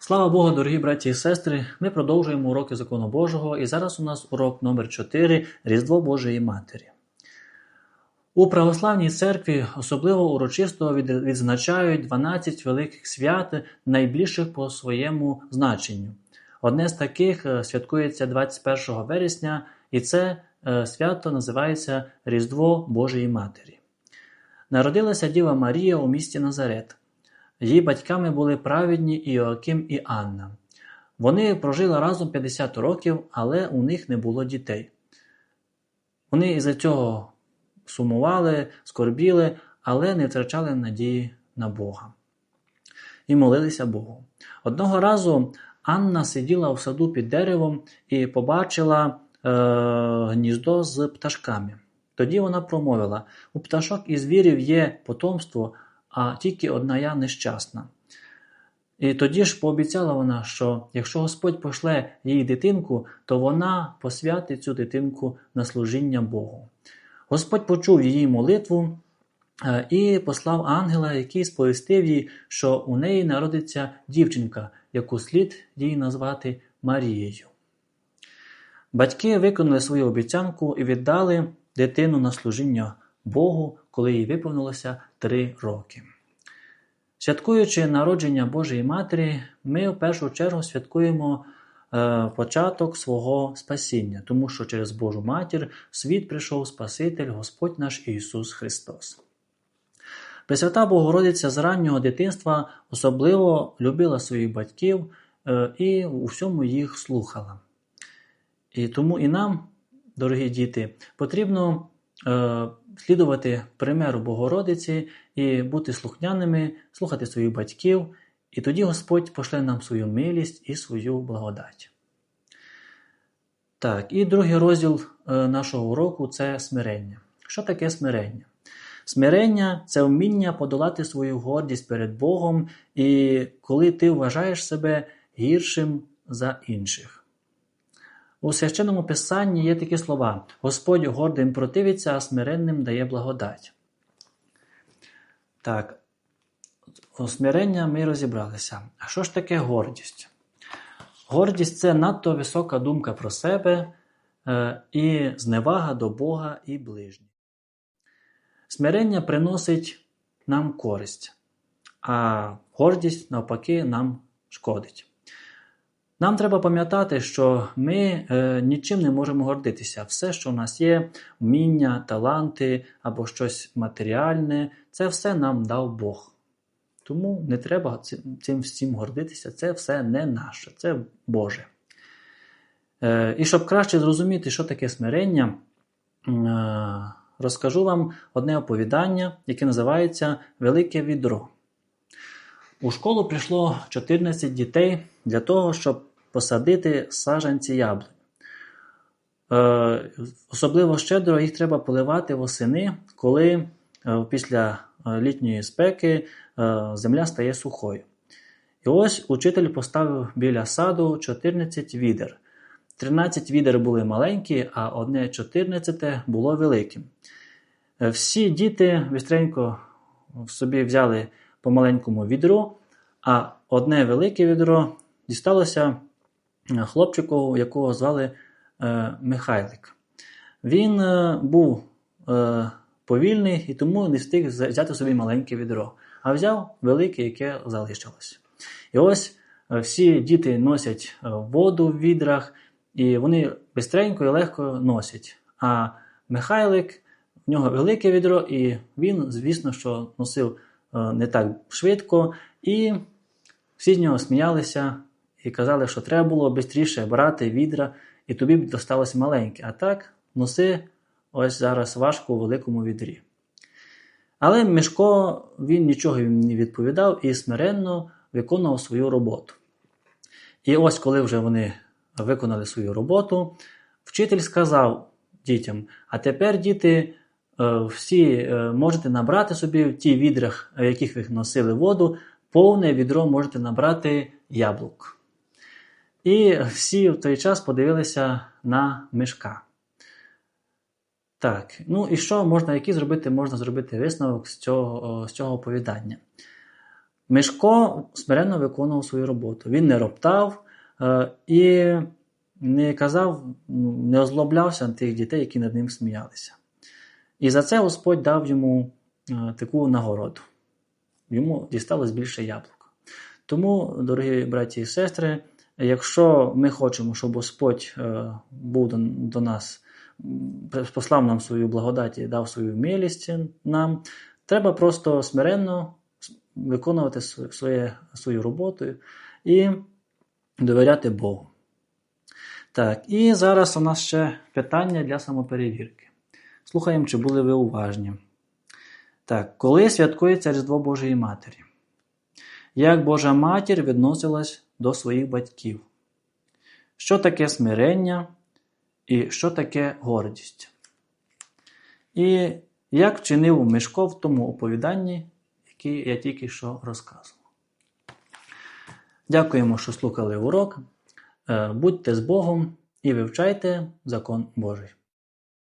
Слава Богу, дорогі браті і сестри! Ми продовжуємо уроки закону Божого, і зараз у нас урок номер 4 Різдво Божої Матері. У православній церкві особливо урочисто відзначають 12 великих свят, найбільших по своєму значенню. Одне з таких е, святкується 21 вересня, і це е, свято називається Різдво Божої Матері. Народилася Діва Марія у місті Назарет. Її батьками були праведні Іоаким і Анна. Вони прожили разом 50 років, але у них не було дітей. Вони із-за цього сумували, скорбіли, але не втрачали надії на Бога і молилися Богу. Одного разу Анна сиділа в саду під деревом і побачила е, гніздо з пташками. Тоді вона промовила: у пташок і звірів є потомство, а тільки одна я нещасна. І тоді ж пообіцяла вона, що якщо Господь пошле їй дитинку, то вона посвятить цю дитинку на служіння Богу. Господь почув її молитву е, і послав ангела, який сповістив їй, що у неї народиться дівчинка, яку слід їй назвати Марією. Батьки виконали свою обіцянку і віддали дитину на служіння Богу, коли їй виповнилося три роки. Святкуючи народження Божої Матері, ми в першу чергу святкуємо е, початок свого спасіння, тому що через Божу Матір в світ прийшов Спаситель Господь наш Ісус Христос. Пресвята Богородиця з раннього дитинства особливо любила своїх батьків е, і у всьому їх слухала. І тому і нам, дорогі діти, потрібно слідувати примеру Богородиці і бути слухняними, слухати своїх батьків, і тоді Господь пошле нам свою милість і свою благодать. Так, і другий розділ е, нашого уроку це смирення. Що таке смирення? Смирення це вміння подолати свою гордість перед Богом, і коли ти вважаєш себе гіршим за інших. У священному писанні є такі слова: Господь гордим противиться, а смиренним дає благодать. Так, смирення ми розібралися. А що ж таке гордість? Гордість це надто висока думка про себе е, і зневага до Бога і ближніх. Смирення приносить нам користь, а гордість, навпаки, нам шкодить. Нам треба пам'ятати, що ми е, нічим не можемо гордитися. Все, що в нас є, вміння, таланти або щось матеріальне, це все нам дав Бог. Тому не треба цим всім гордитися, це все не наше, це Боже. Е, і щоб краще зрозуміти, що таке смирення, е, розкажу вам одне оповідання, яке називається Велике відро. У школу прийшло 14 дітей для того, щоб посадити саджанці яблунь. Е, особливо щедро їх треба поливати восени, коли е, після е, літньої спеки земля стає сухою. І ось учитель поставив біля саду 14 відер. 13 відер були маленькі, а одне 14 було великим. Всі діти бістренько в собі взяли по маленькому відру, а одне велике відро дісталося хлопчику, якого звали е, Михайлик. Він е, був е, повільний і тому не встиг взяти собі маленьке відро, а взяв велике, яке залишилось. І ось всі діти носять воду в відрах, і вони бистренько і легко носять. А Михайлик, в нього велике відро, і він, звісно, що носив не так швидко, і всі з нього сміялися і казали, що треба було швидше брати відра, і тобі б досталось маленьке. А так, носи ось зараз важко у великому відрі. Але Мішко він нічого не відповідав і смиренно виконував свою роботу. І ось, коли вже вони виконали свою роботу, вчитель сказав дітям: а тепер, діти, е, всі е, можете набрати собі в ті відрах, в яких ви носили воду, повне відро можете набрати яблук. І всі в той час подивилися на мишка. Так, ну і що можна, який зробити, можна зробити висновок з цього з цього оповідання? Мишко смиренно виконував свою роботу. Він не роптав е, і не казав, ну, не озлоблявся на тих дітей, які над ним сміялися. І за це Господь дав йому е, таку нагороду. Йому дісталось більше яблук. Тому, дорогі браті і сестри, якщо ми хочемо, щоб Господь е, був до, нас, послав нам свою благодать і дав свою милість нам, треба просто смиренно виконувати своє, свою роботу і довіряти Богу. Так, і зараз у нас ще питання для самоперевірки. Слухаємо, чи були ви уважні. Так, коли святкується Різдво Божої Матері? Як Божа матір відносилась до своїх батьків? Що таке смирення і що таке гордість? І як вчинив Мишко в тому оповіданні, яке я тільки що розказував. Дякуємо, що слухали урок. Е, Будьте з Богом і вивчайте закон Божий.